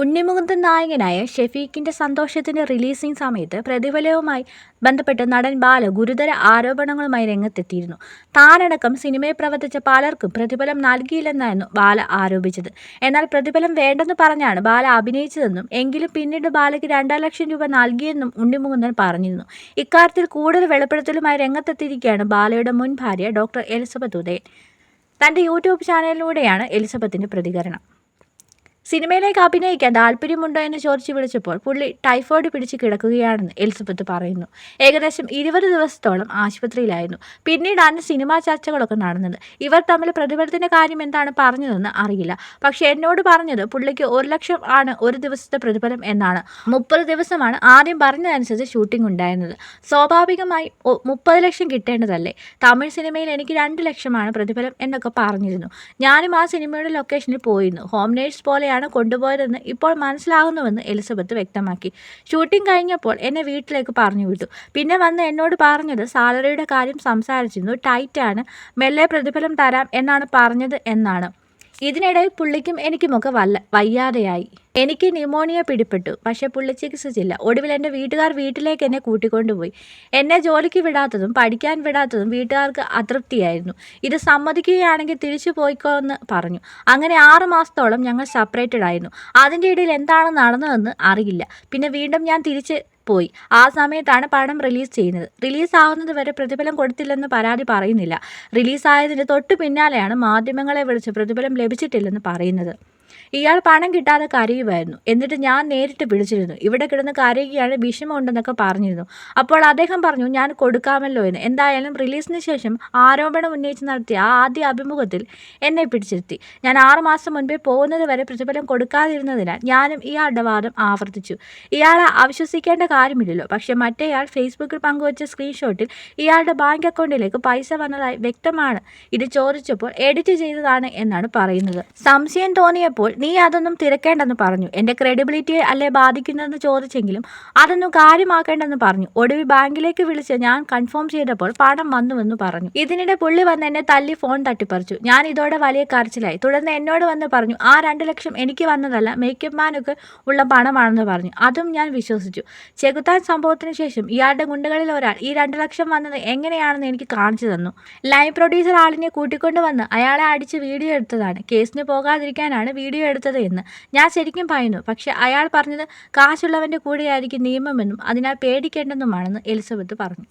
ഉണ്ണിമുകുന്ദൻ നായകനായ ഷെഫീഖിന്റെ സന്തോഷത്തിന്റെ റിലീസിംഗ് സമയത്ത് പ്രതിഫലവുമായി ബന്ധപ്പെട്ട് നടൻ ബാല ഗുരുതര ആരോപണങ്ങളുമായി രംഗത്തെത്തിയിരുന്നു. താനടക്കം സിനിമയിൽ പ്രവർത്തിച്ച പലർക്കും പ്രതിഫലം നൽകിയില്ലെന്നായിരുന്നു ബാല ആരോപിച്ചത്. എന്നാൽ പ്രതിഫലം വേണ്ടെന്ന് പറഞ്ഞാണ് ബാല അഭിനയിച്ചതെന്നും എങ്കിലും പിന്നീട് ബാലയ്ക്ക് രണ്ടര ലക്ഷം രൂപ നൽകിയെന്നും ഉണ്ണിമുകുന്ദൻ പറഞ്ഞിരുന്നു. ഇക്കാര്യത്തിൽ കൂടുതൽ വെളിപ്പെടുത്തലുമായി രംഗത്തെത്തിയിരിക്കുകയാണ് ബാലയുടെ മുൻ ഭാര്യ ഡോക്ടർ എലിസബത്ത് ഉദയൻ. തന്റെ യൂട്യൂബ് ചാനലിലൂടെയാണ് എലിസബത്തിന്റെ പ്രതികരണം. സിനിമയിലേക്ക് അഭിനയിക്കാൻ താല്പര്യമുണ്ടോ എന്ന് ചോദിച്ചു വിളിച്ചപ്പോൾ പുള്ളി ടൈഫോയിഡ് പിടിച്ച് കിടക്കുകയാണെന്ന് എലിസബത്ത് പറയുന്നു. ഏകദേശം ഇരുപത് ദിവസത്തോളം ആശുപത്രിയിലായിരുന്നു. പിന്നീടാണ് സിനിമാ ചർച്ചകളൊക്കെ നടന്നത്. ഇവർ തമ്മിൽ പ്രതിഫലത്തിന്റെ കാര്യം എന്താണ് പറഞ്ഞതെന്ന് അറിയില്ല. പക്ഷെ എന്നോട് പറഞ്ഞത് പുള്ളിക്ക് ഒരു ലക്ഷം ആണ് ഒരു ദിവസത്തെ പ്രതിഫലം എന്നാണ്. മുപ്പത് ദിവസമാണ് ആദ്യം പറഞ്ഞതനുസരിച്ച് ഷൂട്ടിംഗ് ഉണ്ടായിരുന്നത്. സ്വാഭാവികമായി മുപ്പത് ലക്ഷം കിട്ടേണ്ടതല്ലേ? തമിഴ് സിനിമയിൽ എനിക്ക് രണ്ട് ലക്ഷമാണ് പ്രതിഫലം എന്നൊക്കെ പറഞ്ഞിരുന്നു. ഞാനും ആ സിനിമയുടെ ലൊക്കേഷനിൽ പോയിരുന്നു. ഹോം നേഴ്സ് പോലെയാണ് എവിടെയാണ് കൊണ്ടുപോയതെന്ന് ഇപ്പോൾ മനസ്സിലാകുന്നുവെന്ന് എലിസബത്ത് വ്യക്തമാക്കി. ഷൂട്ടിംഗ് കഴിഞ്ഞപ്പോൾ എന്നെ വീട്ടിലേക്ക് പറഞ്ഞു വിട്ടു. പിന്നെ വന്ന് എന്നോട് പറഞ്ഞത് സാലറിയുടെ കാര്യം സംസാരിച്ചിരുന്നു. ടൈറ്റാണ്. മെല്ലെ പ്രതിഫലം തരാം എന്നാണ് പറഞ്ഞത് എന്നാണ്. ഇതിനിടയിൽ പുള്ളിക്കും എനിക്കുമൊക്കെ വല്ല വയ്യാതെയായി. എനിക്ക് ന്യൂമോണിയ പിടിപ്പെട്ടു പക്ഷെ പുള്ളി ചികിത്സിച്ചില്ല. ഒടുവിൽ എന്റെ വീട്ടുകാർ വീട്ടിലേക്ക് എന്നെ കൂട്ടിക്കൊണ്ടുപോയി എന്നെ ജോലിക്ക് വിടാത്തതും പഠിക്കാൻ വിടാത്തതും വീട്ടുകാർക്ക് അതൃപ്തിയായിരുന്നു. ഇത് സമ്മതിക്കുകയാണെങ്കിൽ തിരിച്ചു പോയിക്കോ എന്ന് പറഞ്ഞു. അങ്ങനെ ആറ് മാസത്തോളം ഞങ്ങൾ സെപ്പറേറ്റഡ് ആയിരുന്നു. അതിന്റെ ഇടയിൽ എന്താണ് നടന്നതെന്ന് അറിയില്ല. പിന്നെ വീണ്ടും ഞാൻ തിരിച്ച് പോയി. ആ സമയത്താണ് പടം റിലീസ് ചെയ്യുന്നത്. റിലീസ് ആവുന്നത് വരെ പ്രതിഫലം കൊടുത്തില്ലെന്ന് പരാതി പറയുന്നില്ല. റിലീസായതിന് തൊട്ടു പിന്നാലെയാണ് മാധ്യമങ്ങളെ വിളിച്ച് പ്രതിഫലം ലഭിച്ചിട്ടില്ലെന്ന് പറയുന്നത്. ഇയാൾ പണം കിട്ടാതെ കരയുമായിരുന്നു. എന്നിട്ട് ഞാൻ നേരിട്ട് വിളിച്ചിരുന്നു. ഇവിടെ കിടന്ന് കരയുകയാണ് വിഷമമുണ്ടെന്നൊക്കെ പറഞ്ഞിരുന്നു. അപ്പോൾ അദ്ദേഹം പറഞ്ഞു ഞാൻ കൊടുക്കാമല്ലോ എന്ന്. എന്തായാലും റിലീസിന് ശേഷം ആരോപണം ഉന്നയിച്ച് നടത്തിയ ആ ആദ്യ അഭിമുഖത്തിൽ എന്നെ പിടിച്ചിരുത്തി. ഞാൻ ആറുമാസം മുൻപേ പോകുന്നത് വരെ പ്രതിഫലം കൊടുക്കാതിരുന്നതിനാൽ ഞാനും ഇയാളുടെ വാദം ആവർത്തിച്ചു. ഇയാളെ അവിശ്വസിക്കേണ്ട കാര്യമില്ലല്ലോ. പക്ഷേ മറ്റേയാൾ ഫേസ്ബുക്കിൽ പങ്കുവച്ച സ്ക്രീൻഷോട്ടിൽ ഇയാളുടെ ബാങ്ക് അക്കൗണ്ടിലേക്ക് പൈസ വന്നതായി വ്യക്തമാണ്. ഇത് ചോദിച്ചപ്പോൾ എഡിറ്റ് ചെയ്തതാണ് എന്നാണ് പറയുന്നത്. സംശയം തോന്നിയപ്പോൾ നീ അതൊന്നും തിരക്കേണ്ടെന്ന് പറഞ്ഞു. എന്റെ ക്രെഡിബിലിറ്റിയെ അല്ലേ ബാധിക്കുന്നതെന്ന് ചോദിച്ചെങ്കിലും അതൊന്നും കാര്യമാക്കേണ്ടെന്ന് പറഞ്ഞു. ഒടുവിൽ ബാങ്കിലേക്ക് വിളിച്ച് ഞാൻ കൺഫേം ചെയ്തപ്പോൾ പണം വന്നുവെന്ന് പറഞ്ഞു. ഇതിനിടെ പുള്ളി വന്ന് എന്നെ തല്ലി ഫോൺ തട്ടിപ്പറിച്ചു. ഞാൻ ഇതോടെ വലിയ കരച്ചിലായി. തുടർന്ന് എന്നോട് വന്ന് പറഞ്ഞു ആ രണ്ട് ലക്ഷം എനിക്ക് വന്നതല്ല മേക്കപ്പ് മാനൊക്കെ ഉള്ള പണമാണെന്ന് പറഞ്ഞു. അതും ഞാൻ വിശ്വസിച്ചു. ചെകുത്താൻ സംഭവത്തിന് ശേഷം ഇയാളുടെ ഗുണ്ടകളിൽ ഒരാൾ ഈ രണ്ട് ലക്ഷം വന്നത് എങ്ങനെയാണെന്ന് എനിക്ക് കാണിച്ചു തന്നു. ലൈവ് പ്രൊഡ്യൂസർ ആളിനെ കൂട്ടിക്കൊണ്ടുവന്ന് അയാളെ അടിച്ച് വീഡിയോ എടുത്തതാണ്. കേസിന് പോകാതിരിക്കാനാണ് വീഡിയോ എടുത്തത് എന്ന്. ഞാൻ ശരിക്കും പറയുന്നു പക്ഷെ അയാൾ പറഞ്ഞത് കാശുള്ളവന്റെ കൂടെയായിരിക്കും നിയമമെന്നും അതിനാൽ പേടിക്കേണ്ടെന്നുമാണെന്ന് എലിസബത്ത് പറഞ്ഞു.